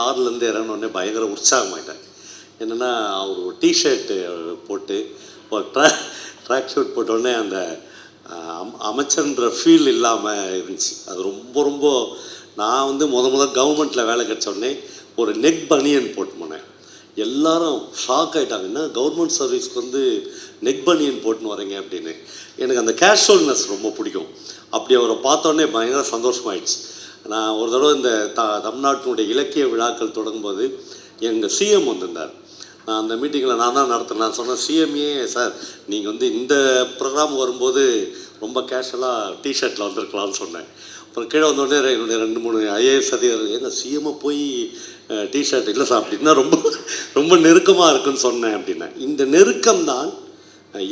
கார்லேருந்து இறங்கினோடனே பயங்கர உற்சாகமாயிட்டாங்க என்னென்னா அவர் ஒரு டிஷர்ட்டு போட்டு ஒரு ட்ரா ட்ராக் ஷூட் போட்டோடனே அந்த அம் அமைச்சர்ன்ற ஃபீல் இல்லாமல் இருந்துச்சு. அது ரொம்ப ரொம்ப நான் வந்து முத முத கவர்மெண்ட்டில் வேலை கிடச்ச உடனே ஒரு நெக் பனியன் போட்டு போனேன். எல்லாரும் ஷாக் ஆகிட்டாங்க என்ன கவர்மெண்ட் சர்வீஸ்க்கு வந்து நெக் பனியன் போட்டுன்னு வரீங்க அப்படின்னு. எனக்கு அந்த கேஷுவல்னஸ் ரொம்ப பிடிக்கும். அப்படி அவரை பார்த்தோன்னே பயங்கர சந்தோஷமாயிடுச்சு. நான் ஒரு தடவை இந்த த தமிழ்நாட்டினுடைய இலக்கிய விழாக்கள் தொடங்கும்போது எங்கள் சிஎம் வந்திருந்தார். நான் அந்த மீட்டிங்கில் நான் தான் நடத்தினேன் நான் சொன்னேன் சிஎம்ஏ சார் நீங்கள் வந்து இந்த ப்ரோக்ராம் வரும்போது ரொம்ப கேஷுவலாக டிஷர்ட்டில் வந்திருக்கலாம்னு சொன்னேன். அப்புறம் கீழே வந்தோடனே என்னுடைய ரெண்டு மூணு ஐஏஎஸ் அதிகாரிகள் எங்கள் சிஎம்ஐ போய் டிஷர்ட் இல்லை சார் அப்படின்னா ரொம்ப ரொம்ப நெருக்கமாக இருக்குன்னு சொன்னேன் அப்படின்னேன். இந்த நெருக்கம் தான்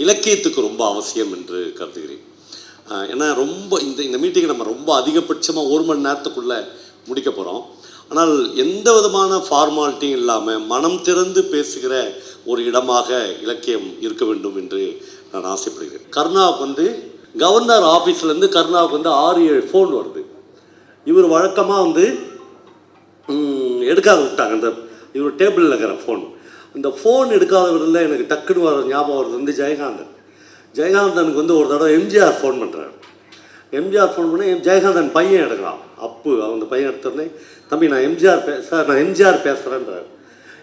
இலக்கியத்துக்கு ரொம்ப அவசியம் என்று கருதுகிறேன். ஏன்னா ரொம்ப இந்த இந்த மீட்டிங்கை நம்ம ரொம்ப அதிகபட்சமாக ஒரு மணி நேரத்துக்குள்ளே முடிக்க போகிறோம் ஆனால் எந்த விதமான ஃபார்மாலிட்டியும் இல்லாமல் மனம் திறந்து பேசுகிற ஒரு இடமாக இலக்கியம் இருக்க வேண்டும் என்று நான் ஆசைப்படுகிறேன். கருணாவுக்கு வந்து கவர்னர் ஆஃபீஸ்லேருந்து கருணாவுக்கு வந்து ஆறு ஏழு ஃபோன் வருது. இவர் வழக்கமாக வந்து எடுக்காத விட்டாங்க. அந்த இவர் டேபிளில் இருக்கிற ஃபோன் இந்த ஃபோன் எடுக்காதவரில் எனக்கு டக்குன்னு வர ஞாபகம் வருது வந்து ஜெயகாந்தன். ஜெயகாந்தனுக்கு வந்து ஒரு தடவை எம்ஜிஆர் ஃபோன் பண்ணுறாரு எம்ஜிஆர் ஃபோன் பண்ணி ஜெயகாந்தன் பையன் எடுக்கிறான் அப்பு அவங்க பையன் எடுத்தோடனே தம்பி நான் எம்ஜிஆர் பே சார் நான் எம்ஜிஆர் பேசுகிறேன்றார்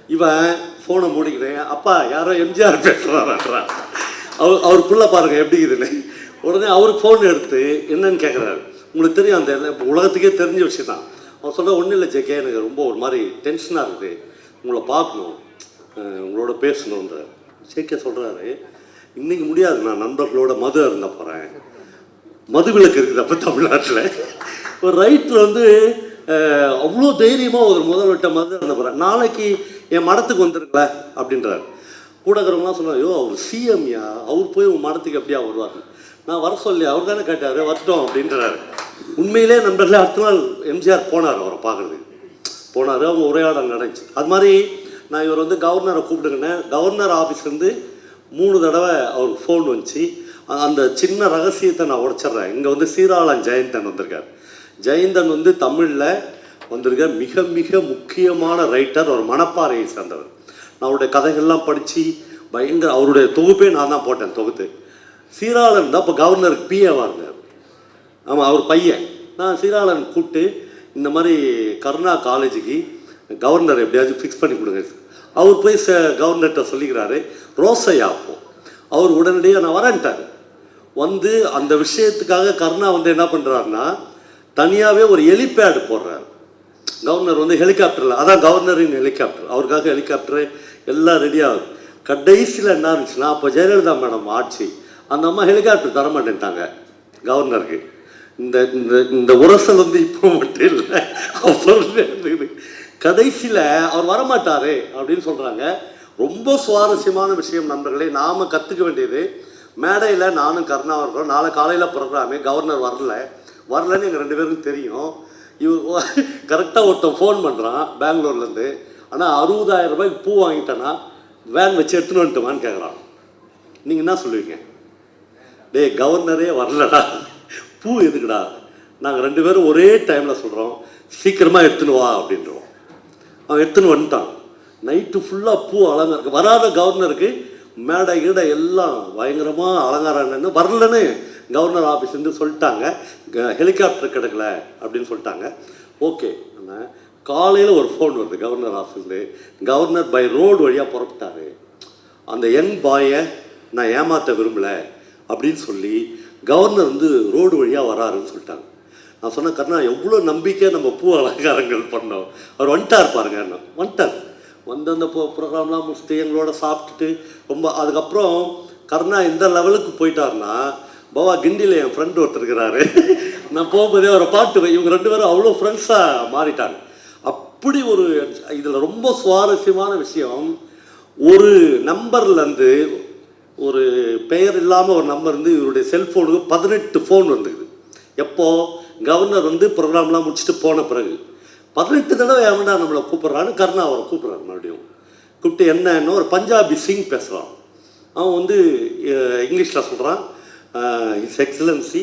இவன் ஃபோனை மூடிக்கிறேன் அப்பா யாரோ எம்ஜிஆர் பேசுகிறாரான்றான் அவர் அவர் புள்ள பாருங்கள் எப்படி இதுன்னு உடனே அவருக்கு ஃபோன் எடுத்து என்னன்னு கேட்குறாரு உங்களுக்கு தெரியும் அந்த உலகத்துக்கே தெரிஞ்ச விஷயம் தான். அவர் சொல்ல ஒன்றும் இல்லை ஜெகே எனக்கு ரொம்ப ஒரு மாதிரி டென்ஷனாக இருக்குது. உங்களை பார்க்கணும். உங்களோட பேசணுன்றார் ஜேகே சொல்கிறாரு இன்னைக்கு முடியாது. நான் நண்பர்களோட மது அருந்த போகிறேன் மது விளக்கு இருக்குது அப்போ தமிழ்நாட்டில். ஒரு ரைட்டில் வந்து அவ்வளோ தைரியமாக ஒரு முதல் விட்ட மது அருந்த போகிறேன் நாளைக்கு என் மடத்துக்கு வந்துருங்களே அப்படின்றார். கூட இருக்கிறவங்களாம் சொன்னாங்க ஐயோ அவர் சிஎம்யா அவர் போய் உன் மடத்துக்கு எப்படியா வருவார் நான் வர சொல்லி அவர் தானே கேட்டார். வரட்டும் அப்படின்றாரு. உண்மையிலே நண்பர்களே அடுத்த நாள் எம்ஜிஆர் போனார் அவரை பார்க்குறது போனார் அவங்க உரையாடல் நடந்துச்சு. அது மாதிரி நான் இவர் வந்து கவர்னரை கூப்பிட்டுக்கினேன். கவர்னர் ஆஃபீஸ்லேருந்து மூணு தடவை அவருக்கு ஃபோன் வந்துச்சு அந்த சின்ன ரகசியத்தை நான் உடைச்சிட்றேன். இங்கே வந்து சீராளன் ஜெயந்தன் வந்திருக்கார். ஜெயந்தன் வந்து தமிழில் வந்திருக்க மிக மிக முக்கியமான ரைட்டர் ஒரு மணப்பாறையை சேர்ந்தவர். நான் அவருடைய கதைகள்லாம் படித்து பயங்கர அவருடைய தொகுப்பே நான் தான் போட்டேன் தொகுத்து. சீராளன் தான் இப்போ கவர்னருக்கு பிஏவாக இருந்தார். ஆமாம் அவர் பையன். நான் சீராளன் கூப்பிட்டு இந்த மாதிரி கருணா காலேஜுக்கு கவர்னர் எப்படியாச்சும் ஃபிக்ஸ் பண்ணி கொடுங்க. அவர் போய் ச கவர்னர்கிட்ட சொல்லிக்கிறாரு ரோசையா அப்போ அவர் உடனடியாக நான் வரேன்ட்டார். வந்து அந்த விஷயத்துக்காக கருணா வந்து என்ன பண்ணுறாருன்னா தனியாகவே ஒரு ஹெலிபேடு போடுறாரு. கவர்னர் வந்து ஹெலிகாப்டரில் அதான் கவர்னரின் ஹெலிகாப்டர். அவருக்காக ஹெலிகாப்டரு எல்லாம் ரெடியாகும் கடைசியில் என்ன இருந்துச்சுன்னா அப்போ ஜெயலலிதா மேடம் ஆட்சி அந்த அம்மா ஹெலிகாப்டர் தர மாட்டேன்ட்டாங்க கவர்னருக்கு. இந்த இந்த இந்த உரசல் வந்து இப்போ மட்டும் இல்லை அப்போ இருந்தது கடைசியில் அவர் வரமாட்டாரு அப்படின்னு சொல்கிறாங்க ரொம்ப சுவாரஸ்யமான விஷயம் நண்பர்களே நாம் கற்றுக்க வேண்டியது மேடையில் நானும் கருணா இருக்கிறோம் நாளை காலையில் ப்ரோக்ராமு கவர்னர் வரல. வரலன்னு எங்கள் ரெண்டு பேருக்கும் தெரியும். இவர் கரெக்டாக ஒருத்தன் ஃபோன் பண்ணுறான் பெங்களூர்லேருந்து ஆனால் அறுபதாயிரம் ரூபாய்க்கு பூ வாங்கிட்டேன்னா வேன் வச்சு எடுத்துன்னு வந்துட்டுமான்னு கேட்குறான் நீங்கள் என்ன சொல்லுவீங்க? டேய் கவர்னரே வரலடா. பூ எதுக்குடா? நாங்கள் ரெண்டு பேரும் ஒரே டைமில் சொல்கிறோம் சீக்கிரமாக எடுத்துன்னு வா அப்படின்றோம். அவன் எடுத்துன்னு வந்துட்டான். நைட்டு ஃபுல்லாக பூ அலங்காரம் வராத கவர்னருக்கு மேடை கீடை எல்லாம் பயங்கரமாக அலங்காரம் என்னன்னு வரலன்னு கவர்னர் ஆஃபீஸ்லேருந்து சொல்லிட்டாங்க. ஹெலிகாப்டர் கிடைக்கல அப்படின்னு சொல்லிட்டாங்க. ஓகே ஆனால் காலையில் ஒரு ஃபோன் வருது கவர்னர் ஆஃபீஸ்லேருந்து கவர்னர் பை ரோடு வழியாக புறப்பட்டாரு. அந்த யங் பாயை நான் ஏமாற்ற விரும்பல அப்படின்னு சொல்லி கவர்னர் வந்து ரோடு வழியாக வராருன்னு சொல்லிட்டாங்க. நான் சொன்னேன் கருணா எவ்வளோ நம்பிக்கை நம்ம பூ அலங்காரங்கள் பண்ணோம். அவர் வந்துட்டார் பாருங்க என்ன வந்துட்டார். வந்து அந்த ப்ரோக்ராம்லாம் முடிச்சுட்டு எங்களோட சாப்பிட்டுட்டு ரொம்ப அதுக்கப்புறம் கர்ணா எந்த லெவலுக்கு போயிட்டாருன்னா பவா கிண்டியில் என் ஃப்ரெண்டு ஒருத்தர் இருக்கிறாரு. நான் போகும்போதே அவரை பாட்டு இவங்க ரெண்டு பேரும் அவ்வளோ ஃப்ரெண்ட்ஸாக மாறிட்டாங்க. அப்படி ஒரு இதில் ரொம்ப சுவாரஸ்யமான விஷயம் ஒரு நம்பர்லேருந்து ஒரு பெயர் இல்லாமல் ஒரு நம்பர் இருந்து இவருடைய செல்ஃபோனுக்கு பதினெட்டு ஃபோன் வந்தது. எப்போது கவர்னர் வந்து ப்ரோக்ராம்லாம் முடிச்சுட்டு போன பிறகு பதினெட்டு தடவை எவன்டா நம்மளை கூப்பிட்றான்னு கருணா அவரை கூப்பிட்றாரு மறுபடியும். கூப்பிட்டு என்னன்னு ஒரு பஞ்சாபி சிங் பேசுகிறான் அவன் வந்து இங்கிலீஷில் சொல்கிறான் இஸ் எக்ஸலன்சி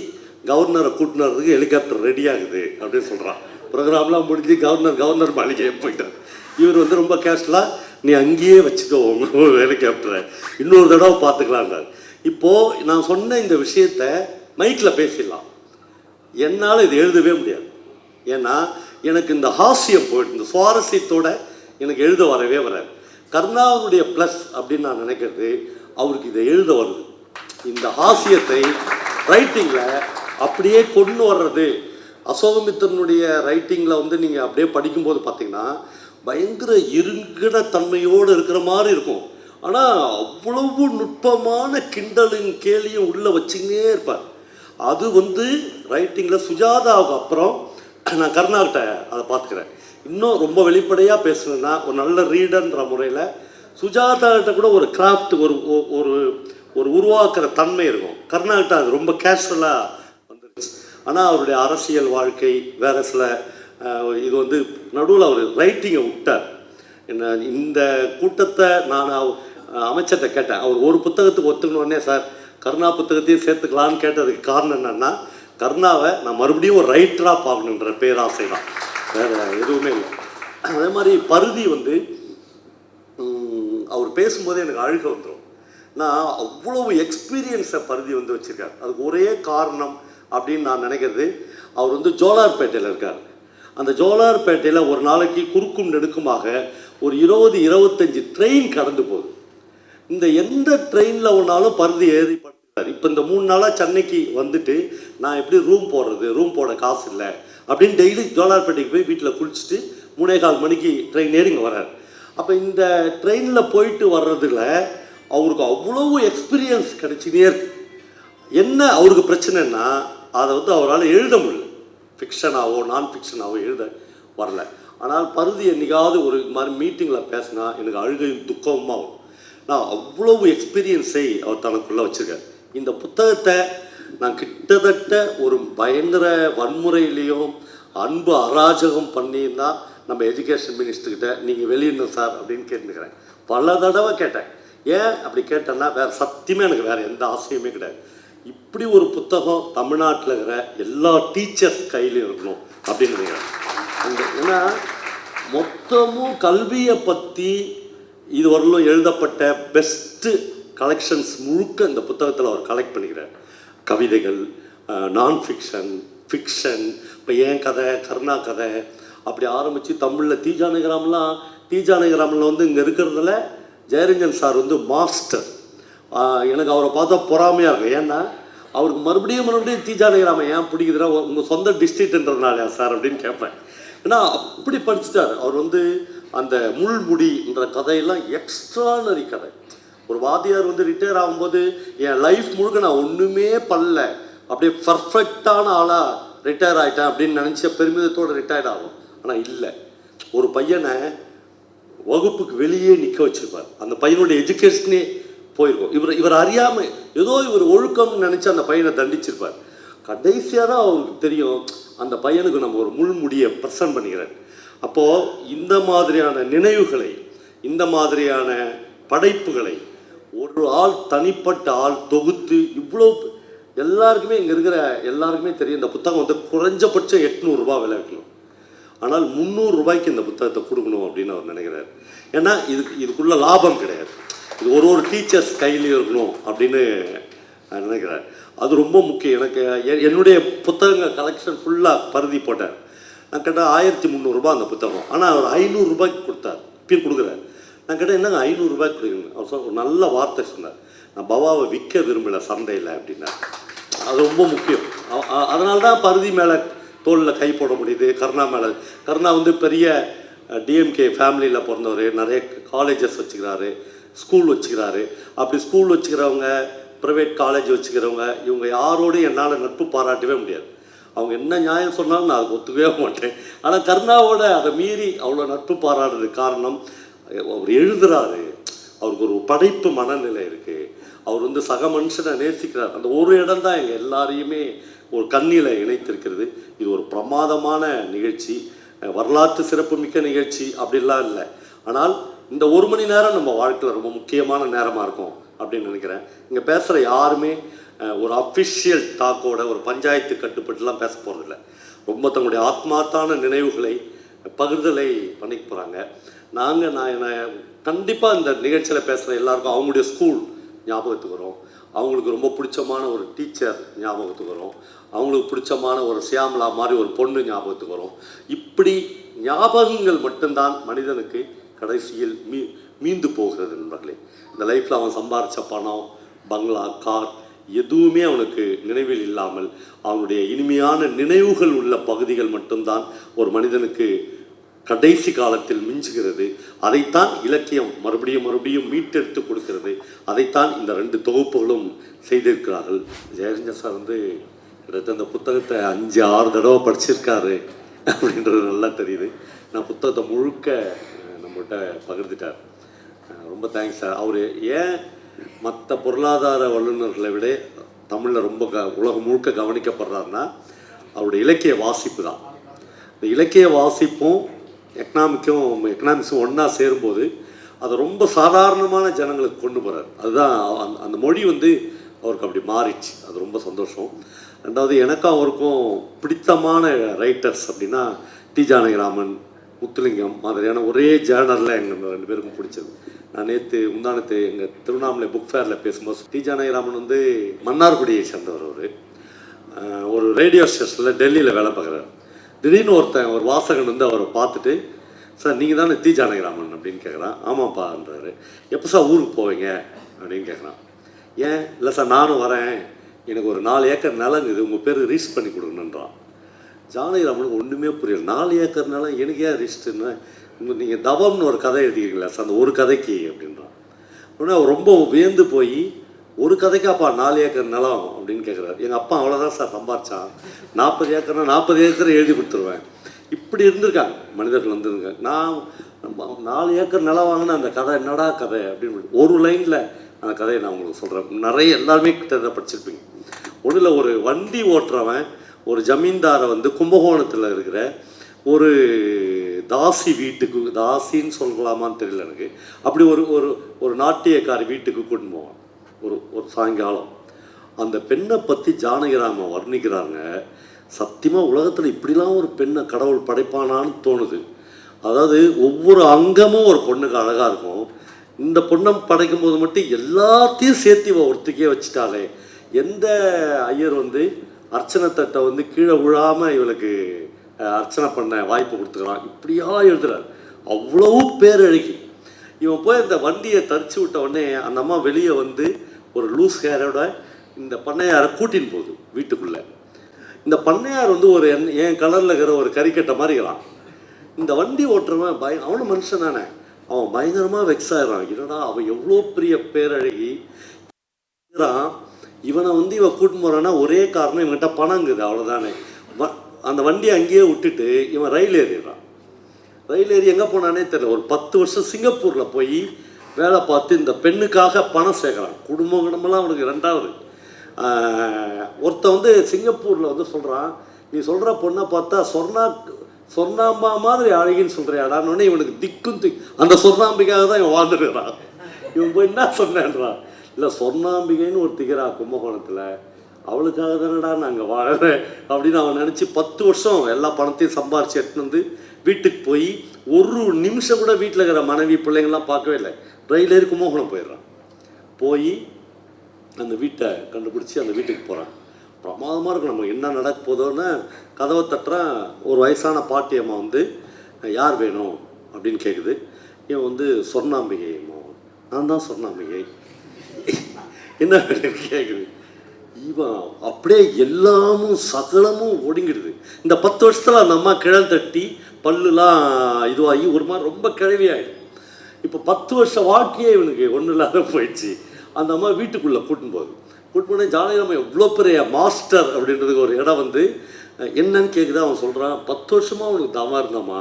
கவர்னரை கூட்டினதுக்கு ஹெலிகாப்டர் ரெடி ஆகுது அப்படின்னு சொல்கிறான் ப்ரோக்ராம்லாம் முடிஞ்சு கவர்னர் கவர்னர் மாளிகையை போயிட்டார். இவர் வந்து ரொம்ப கேஷ்லாக நீ அங்கேயே வச்சுக்கோ உங்க ஹெலிகாப்டரை இன்னொரு தடவை பார்த்துக்கலான்றார் இப்போது நான் சொன்ன இந்த விஷயத்த மைக்கில் பேசிடலாம். என்னால் இது எழுதவே முடியாது. ஏன்னா எனக்கு இந்த ஹாஸ்யம் போயிட்டு இந்த சுவாரஸ்யத்தோட எனக்கு எழுத வரவே வராது. கருணாவனுடைய ப்ளஸ் அப்படின்னு நான் நினைக்கிறது அவருக்கு இதை எழுத வருது. இந்த ஹாஸ்யத்தை ரைட்டிங்கில் அப்படியே கொண்டு வர்றது. அசோகமித்திரனுடைய ரைட்டிங்கில் வந்து நீங்கள் அப்படியே படிக்கும்போது பார்த்தீங்கன்னா பயங்கர இருங்கின தன்மையோடு இருக்கிற மாதிரி இருக்கும். ஆனால் அவ்வளவு நுட்பமான கிண்டலும் கேலியும் உள்ளே வச்சுக்கினே இருப்பார். அது வந்து ரைட்டிங்கில் சுஜாதாவுக்கு அப்புறம் நான் கர்ணாகிட்ட அதை பார்த்துக்கிறேன். இன்னும் ரொம்ப வெளிப்படையாக பேசுனதுன்னா ஒரு நல்ல ரீடர்ன்ற முறையில் சுஜாதாகிட்ட கூட ஒரு கிராஃப்ட் ஒரு ஒரு ஒரு உருவாக்குற தன்மை இருக்கும். கருணாகிட்ட அது ரொம்ப கேஷுவலாக வந்துருச்சு. ஆனால் அவருடைய அரசியல் வாழ்க்கை வேறு சில இது வந்து நடுவில் அவர் ரைட்டிங்கை விட்டார். என்ன இந்த கூட்டத்தை நான் அமைச்சர்கிட்ட கேட்டேன். அவர் ஒரு புத்தகத்துக்கு ஒத்துக்கணுன்னே சார் கருணா புத்தகத்தையும் சேர்த்துக்கலான்னு கேட்டதுக்கு காரணம் என்னன்னா கருணாவை நான் மறுபடியும் ஒரு ரைட்டராக பார்க்கணுன்ற பேராசை தான் வேற எதுவுமே இல்லை. அதே மாதிரி பருதி வந்து அவர் பேசும்போது எனக்கு அழுக வந்துடும் நான் அவ்வளவு எக்ஸ்பீரியன்ஸை பருதி வந்து வச்சுருக்கார். அதுக்கு ஒரே காரணம் அப்படின்னு நான் நினைக்கிறது அவர் வந்து ஜோலார்பேட்டையில் இருக்கார். அந்த ஜோலார்பேட்டையில் ஒரு நாளைக்கு குறுக்கும் நெடுக்குமாக ஒரு இருபது இருபத்தஞ்சி ட்ரெயின் கடந்து போகுது. இந்த எந்த ட்ரெயினில் ஒன்றாலும் பருதி ஏறி படுத்துக்கிறார் இப்போ இந்த மூணு நாளாக சென்னைக்கு வந்துட்டு நான் எப்படி ரூம் போடுறது? ரூம் போட காசு இல்லை. அப்படின்னு டெய்லி ஜோலார்பேட்டைக்கு போய் வீட்டில் குளிச்சுட்டு மூணே கால் மணிக்கு ட்ரெயின் ஏறி இங்கே வர்றார். அப்போ இந்த ட்ரெயினில் போயிட்டு வர்றதுல அவருக்கு அவ்வளவு எக்ஸ்பீரியன்ஸ் கிடைச்சினே இருக்கு. என்ன அவருக்கு பிரச்சனைன்னா அதை வந்து அவரால் எழுத முடியல. ஃபிக்ஷனாவோ நான் ஃபிக்ஷனாவோ எழுத வரல. ஆனால் பருதி என்னைக்காவது ஒரு மாதிரி மீட்டிங்கில் பேசினா எனக்கு அழுகையும் துக்கமாக நான் அவ்வளவு எக்ஸ்பீரியன்ஸை அவர் தனக்குள்ளே வச்சுருக்கார். இந்த புத்தகத்தை நான் கிட்டத்தட்ட ஒரு பயங்கர வன்முறையிலையும் அன்பு அராஜகம் பண்ணியிருந்தா நம்ம எஜுகேஷன் மினிஸ்டர்கிட்ட நீங்கள் வெளியிடணும் சார் அப்படின்னு கேட்டுக்கிறேன் பல தடவை கேட்டேன். ஏன் அப்படி கேட்டேன்னா வேறு சத்தியமே எனக்கு வேறு எந்த ஆசையுமே கிடையாது. இப்படி ஒரு புத்தகம் தமிழ்நாட்டில் இருக்கிற எல்லா டீச்சர்ஸ் கையிலையும் இருக்கணும் அப்படின்னு நினைக்கிறேன். அந்த ஏன்னா மொத்தமும் கல்வியை பற்றி இதுவரையிலும் எழுதப்பட்ட பெஸ்ட்டு கலெக்ஷன்ஸ் முழுக்க இந்த புத்தகத்தில் அவர் கலெக்ட் பண்ணிக்கிறார். கவிதைகள் நான் ஃபிக்ஷன் ஃபிக்ஷன் இப்போ ஏன் கதை கருணா கதை அப்படி ஆரம்பித்து தமிழில் தீஜானகிராம்லாம் தீஜானகிராமில் வந்து இங்கே இருக்கிறதுல ஜெயரஞ்சன் சார் வந்து மாஸ்டர் எனக்கு அவரை பார்த்தா பொறாமையாக இருக்கும் ஏன்னா அவருக்கு மறுபடியும் மறுபடியும் தீஜானகிராம ஏன் பிடிக்குதுன்னா உங்கள் சொந்த டிஸ்ட்ரிக்ட்ன்றதுனாலயா சார் அப்படின்னு கேட்பேன். ஏன்னா அப்படி படிச்சுட்டார். அவர் வந்து அந்த முள்முடின்ற கதையெல்லாம் எக்ஸ்ட்ரானரி கதை. ஒரு வாத்தியார் வந்து ரிட்டையர் ஆகும்போது என் லைஃப் முழுக்க நான் ஒன்றுமே பண்ணல. அப்படியே பர்ஃபெக்டான ஆளாக ரிட்டையர் ஆகிட்டேன் அப்படின்னு நினச்ச பெருமிதத்தோடு ரிட்டையர்ட் ஆகும். ஆனால் இல்லை. ஒரு பையனை வகுப்புக்கு வெளியே நிற்க வச்சிருப்பார். அந்த பையனுடைய எஜுகேஷனே போயிருக்கும். இவர் இவர் அறியாமல் ஏதோ இவர் ஒழுக்கம்னு நினச்சி அந்த பையனை தண்டிச்சிருப்பார். கடைசியாக தான் அவருக்கு தெரியும் அந்த பையனுக்கு நம்ம ஒரு முள்முடியை ப்ரெசன்ட் பண்ணிக்கிறேன். அப்போது இந்த மாதிரியான நினைவுகளை இந்த மாதிரியான படைப்புகளை ஒரு ஆள் தனிப்பட்ட ஆள் தொகுத்து இவ்வளோ எல்லாருக்குமே இங்கே இருக்கிற எல்லாருக்குமே தெரியும் இந்த புத்தகம் வந்து குறைஞ்சபட்சம் எட்நூறுரூபா விலை வைக்கணும் ஆனால் முந்நூறுரூபாய்க்கு இந்த புத்தகத்தை கொடுக்கணும் அப்படின்னு அவர் நினைக்கிறார். ஏன்னா இதுக்கு இதுக்குள்ள லாபம் கிடையாது. இது ஒரு ஒரு டீச்சர்ஸ் கையிலையும் இருக்கணும் அப்படின்னு நான் நினைக்கிறேன் அது ரொம்ப முக்கியம். எனக்கு என்னுடைய புத்தகங்கள் கலெக்ஷன் ஃபுல்லாக பருதி போட்டேன் நான் கேட்டால் ஆயிரத்தி முந்நூறுரூபா அந்த புத்தகம். ஆனால் அவர் ஐநூறுரூபாய்க்கு கொடுத்தார். இப்பயும் கொடுக்குறார். நான் கேட்டேன் என்னங்க ஐநூறுரூபாய்க்கு கொடுக்குறேன் அவர் சொன்ன ஒரு நல்ல வார்த்தை சொன்னார். நான் பவாவை விற்க விரும்பலை சந்தையில் அப்படின்னார். அது ரொம்ப முக்கியம். அதனால தான் பருதி மேலே தோளில் கை போட முடியுது. கருணா மேலே கருணா வந்து பெரிய டிஎம்கே ஃபேமிலியில் பிறந்தவர். நிறைய காலேஜஸ் வச்சுக்கிறாரு. ஸ்கூல் வச்சுக்கிறாரு. அப்படி ஸ்கூல் வச்சுக்கிறவங்க ப்ரைவேட் காலேஜ் வச்சுக்கிறவங்க இவங்க யாரோடு என்னால் நட்பு பாராட்டவே முடியாது. அவங்க என்ன நியாயம் சொன்னாலும் நான் அதுக்கு ஒத்துக்கவே மாட்டேன். ஆனால் கருணாவோட அதை மீறி அவ்வளோ நட்பு பாராடுறதுக்கு காரணம் அவர் எழுதுறாரு. அவருக்கு ஒரு படைப்பு மனநிலை இருக்கு. அவர் வந்து சக மனுஷனை நேசிக்கிறார். அந்த ஒரு இடம் தான் எங்கள் எல்லாரையுமே ஒரு கண்ணியில் இணைத்திருக்கிறது. இது ஒரு பிரமாதமான நிகழ்ச்சி. வரலாற்று சிறப்புமிக்க நிகழ்ச்சி அப்படிலாம் இல்லை. ஆனால் இந்த ஒரு மணி நேரம் நம்ம வாழ்க்கையில் ரொம்ப முக்கியமான நேரமாக இருக்கும் அப்படின்னு நினைக்கிறேன். இங்கே பேசுகிற யாருமே ஒரு அஃபிஷியல் டாக்கோட ஒரு பஞ்சாயத்து கட்டுப்பட்டுலாம் பேச போகிறதில்ல ரொம்ப தங்களுடைய ஆத்மார்த்தான நினைவுகளை பகிர்தலை பண்ணிக்க போகிறாங்க நாங்கள் நான் கண்டிப்பாக இந்த நிகழ்ச்சியில் பேசுகிற எல்லாருக்கும் அவங்களுடைய ஸ்கூல் ஞாபகத்துக்கு வரும். அவங்களுக்கு ரொம்ப பிடிச்சமான ஒரு டீச்சர் ஞாபகத்துக்கு வரும். அவங்களுக்கு பிடிச்சமான ஒரு சியாமலா மாதிரி ஒரு பொண்ணு ஞாபகத்துக்கு வரும். இப்படி ஞாபகங்கள் மட்டும்தான் மனிதனுக்கு கடைசியில் மீ மீந்து போகிறது நண்பர்களே. இந்த லைஃப்பில் அவன் சம்பாரித்த பணம் பங்களா கார் எதுவுமே அவனுக்கு நினைவில் இல்லாமல் அவனுடைய இனிமையான நினைவுகள் உள்ள பகுதிகள் மட்டும்தான் ஒரு மனிதனுக்கு கடைசி காலத்தில் மிஞ்சுகிறது. அதைத்தான் இலக்கியம் மறுபடியும் மறுபடியும் மீட்டெடுத்து கொடுக்கிறது. அதைத்தான் இந்த ரெண்டு தொகுப்புகளும் செய்திருக்கிறார்கள். ஜெயரஞ்சன் சார் வந்து கிட்டத்தட்ட அந்த புத்தகத்தை அஞ்சு ஆறு தடவை படிச்சிருக்காரு அப்படின்றது நல்லா தெரியுது. நான் புத்தகத்தை முழுக்க நம்மகிட்ட பகிர்ந்துட்டார். ரொம்ப தேங்க்ஸ் சார். அவர் ஏன் மற்ற பொருளாதார வல்லுநர்களை விட தமிழில் ரொம்ப க உலகம் முழுக்க கவனிக்கப்படுறாருன்னா அவருடைய இலக்கிய வாசிப்பு தான். இந்த இலக்கிய வாசிப்பும் எக்கனாமிக்கும் எக்கனாமிக்ஸும் ஒன்றா சேரும்போது அதை ரொம்ப சாதாரணமான ஜனங்களுக்கு கொண்டு போகிறார் அதுதான் அந்த அந்த மொழி வந்து அவருக்கு அப்படி மாறிடுச்சு. அது ரொம்ப சந்தோஷம். ரெண்டாவது எனக்கும் அவருக்கும் பிடித்தமான ரைட்டர்ஸ் அப்படின்னா டி. ஜானகிராமன் முத்துலிங்கம் மாதிரியான ஒரே ஜேர்னரில் எங்கள் ரெண்டு பேருக்கும் பிடிச்சது. நான் நேற்று முந்தானத்து எங்கள் திருவண்ணாமலை புக் ஃபேரில் பேசும்போது டி ஜானகிராமன் வந்து மன்னார்குடியை சேர்ந்தவர் அவர். ஒரு ரேடியோ ஸ்டேஷனில் டெல்லியில் வேலை பார்க்குறாரு. திடீர்னு ஒருத்தன் ஒரு வாசகன் வந்து அவரை பார்த்துட்டு சார் நீங்கள் தானே தி ஜானகிராமன்? அப்படின்னு கேட்குறான் ஆமாப்பான்றாரு. எப்போ சார் ஊருக்கு போவீங்க? அப்படின்னு கேட்குறான் ஏன்? இல்லை சார் நானும் வரேன். எனக்கு ஒரு நாலு ஏக்கர் நிலம் இது. உங்கள் பேர் ரீஸ் பண்ணி கொடுக்கணுன்றான் ஜானகிராமனுக்கு ஒன்றுமே புரியல. நாலு ஏக்கர் நிலம் எனக்கு ஏன் ரிஸ்ட்டுன்னு நீங்கள் தவம்னு ஒரு கதை எழுதிக்கிறீங்களா சார்? அந்த ஒரு கதைக்கு அப்படின்றான் உடனே அவர் ரொம்ப வியந்து போய் ஒரு கதைக்காப்பா நாலு ஏக்கர் நிலம் அப்படின்னு கேட்குறாரு எங்கள் அப்பா அவ்வளோதான் சார் சம்பாரிச்சான். நாற்பது ஏக்கர்னா நாற்பது ஏக்கர் எழுதி கொடுத்துருவேன். இப்படி இருந்திருக்காங்க. மனிதர்கள் வந்துருங்க நான் நம்ம நாலு ஏக்கர் நிலம் வாங்கின அந்த கதை என்னடா கதை அப்படின்னு ஒரு லைனில் அந்த கதையை நான் உங்களுக்கு சொல்கிறேன் நிறைய எல்லாருமே கிட்ட படிச்சிருப்பீங்க. ஒன்றில் ஒரு வண்டி ஓட்டுறவன் ஒரு ஜமீன்தாரை வந்து கும்பகோணத்தில் இருக்கிற ஒரு தாசி வீட்டுக்கு தாசின்னு சொல்லலாமான்னு தெரியல எனக்கு. அப்படி ஒரு ஒரு ஒரு நாட்டியக்காரி வீட்டுக்கு கொண்டு போவான். ஒரு ஒரு சாயங்காலம். அந்த பெண்ணை பற்றி ஜானகிராமன் வர்ணிக்கிறாங்க. சத்தியமாக உலகத்தில் இப்படிலாம் ஒரு பெண்ணை கடவுள் படைப்பானான்னு தோணுது. அதாவது ஒவ்வொரு அங்கமும் ஒரு பொண்ணுக்கு அழகாக இருக்கும். இந்த பொண்ணை படைக்கும் போது மட்டும் எல்லாத்தையும் சேர்த்து இவ ஒருத்திக்கே வச்சுட்டாலே எந்த ஐயர் வந்து அர்ச்சனை தட்டை வந்து கீழே விழாமல் இவளுக்கு அர்ச்சனை பண்ண வாய்ப்பு கொடுத்துக்கிறான் இப்படியா எழுதுறாரு. அவ்வளோ பேரழகி. இவன் போய் அந்த வண்டியை தரிச்சு விட்ட உடனே அந்த அம்மா வெளியே வந்து ஒரு லூஸ் ஹேரோட இந்த பண்ணையாரை கூட்டின்னு போகுது வீட்டுக்குள்ளே. இந்த பண்ணையார் வந்து ஒரு என் என் கலரில் இருக்கிற ஒரு கறிக்கட்டை மாதிரி இருக்கிறான் இந்த வண்டி ஓட்டுறவன் பய அவனும் மனுஷன் தானே. அவன் பயங்கரமாக வெக்ஸ் ஆகிறான் என்னடா அவன் எவ்வளோ பெரிய பேரழகி. இவனை வந்து இவன் கூட்டின்னு போகிறான்னா ஒரே காரணம் இவன்கிட்ட பணங்குது அவ்வளோதானே அந்த வண்டியை அங்கேயே விட்டுட்டு இவன் ரயில் ஏறிடுறான். ரயில் ஏறி எங்கே போனானே தெரியல. ஒரு பத்து வருஷம் சிங்கப்பூரில் போய் வேலை பார்த்து இந்த பெண்ணுக்காக பணம் சேர்க்குறான். குடும்பம் குடும்பம்லாம் அவனுக்கு ரெண்டாவது ஒருத்தன் வந்து சிங்கப்பூரில் வந்து சொல்கிறான் நீ சொல்கிற பொண்ணை பார்த்தா சொர்ணா சொர்ணாம்பா மாதிரி அழகின்னு சொல்கிறியாடான்னு இவனுக்கு திக்கும் திக் அந்த சொர்ணாம்பிக்காக தான் இவன் வாழ்ந்துருக்கிறான் இவன் போய் என்ன சொன்னான்றான் இல்லை சொர்ணாம்பிகைன்னு ஒரு திகிறா கும்பகோணத்தில். அவளுக்காக தானடா நாங்கள் வாழறேன் அப்படின்னு அவன் நினச்சி பத்து வருஷம் எல்லா பணத்தையும் சம்பாரிச்சு எடுத்துன்னு வந்து வீட்டுக்கு போய் ஒரு நிமிஷம் கூட வீட்டில் இருக்கிற மனைவி பிள்ளைங்கள்லாம் பார்க்கவே இல்லை. ரயில் ஏறி கும்பகோணம் போயிடுறான். போய் அந்த வீட்டை கண்டுபிடிச்சி அந்த வீட்டுக்கு போகிறான் பிரமாதமாக இருக்கும். நம்ம என்ன நடக்க போதோன்னு கதவை தட்டுறான். ஒரு வயசான பாட்டி அம்மா வந்து யார் வேணும்? அப்படின்னு கேட்குது இவன் வந்து சொர்ணாம்பிகை அம்மா. நான் தான் சொர்ணாம்பிகை. என்ன வேணும்னு கேட்குது இவன் அப்படியே எல்லாமும் சகலமும் ஒடுங்கிடுது. இந்த பத்து வருஷத்தில் அந்த அம்மா கிழல் தட்டி பல்லுலாம் இதுவாகி ஒரு மாதிரி ரொம்ப கிழவியாயிடும் இப்போ பத்து வருஷ வாழ்க்கையே இவனுக்கு ஒன்றும் இல்லாத போயிடுச்சு. அந்த அம்மா வீட்டுக்குள்ளே கூட்டின்னு போகுது. கூட்டின்னு போனே ஜானகிராமன் எவ்வளோ பெரிய மாஸ்டர் அப்படின்றதுக்கு ஒரு இடம் வந்து என்னன்னு கேட்குது அவன் சொல்கிறான் பத்து வருஷமாக அவனுக்கு தவம் இருந்தாம்மா.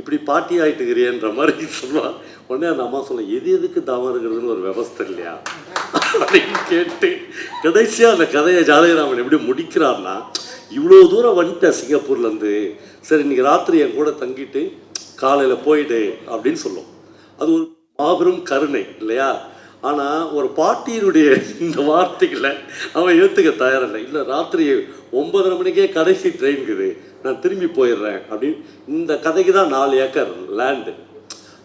இப்படி பாட்டி ஆகிட்டுக்கிறியன்ற மாதிரி சொல்லுவான் உடனே அந்த அம்மா சொல்ல எது எதுக்கு தவம் இருக்கிறதுன்னு ஒரு விவஸ்தை இல்லையா? அப்படின்னு கேட்டு கடைசியாக அந்த கதையை ஜாதகராமன் எப்படி முடிக்கிறார்னா இவ்வளோ தூரம் வந்துட்டேன் சிங்கப்பூர்லேருந்து சரி இன்னைக்கு ராத்திரி என் கூட தங்கிட்டு காலையில் போயிடு அப்படின்னு சொல்லும். அது ஒரு மாபெரும் கருணை இல்லையா? ஆனால் ஒரு பாட்டியினுடைய இந்த வார்த்தைகளை அவன் ஏற்றுக்க தயாரில்லை. இல்லை ராத்திரி ஒன்பதரை மணிக்கே கடைசி ட்ரெயினுக்குது நான் திரும்பி போயிடுறேன் அப்படின்னு இந்த கதைக்கு தான் நாலு ஏக்கர் லேண்டு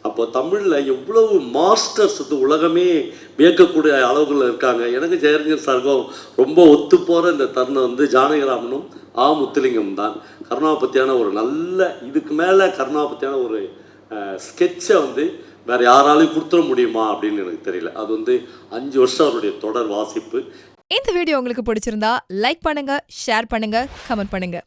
அப்போ தமிழில் எவ்வளவு மாஸ்டர்ஸ் வந்து உலகமே வியக்கக்கூடிய அளவுகளில் இருக்காங்க. எனக்கு ஜெயரஞ்சன் சாருக்கும் ரொம்ப ஒத்து போகிற இந்த தருணம் வந்து ஜானகிராமனும் ஆ. முத்துலிங்கம் தான். கருணாபத்தியான ஒரு நல்ல இதுக்கு மேலே கருணாபத்தியான ஒரு ஸ்கெட்சை வந்து வேறு யாராலையும் கொடுத்துட முடியுமா அப்படின்னு எனக்கு தெரியல. அது வந்து அஞ்சு வருஷம் அவருடைய தொடர் வாசிப்பு. இந்த வீடியோ உங்களுக்கு பிடிச்சிருந்தா லைக் பண்ணுங்க ஷேர் பண்ணுங்க கமெண்ட் பண்ணுங்க.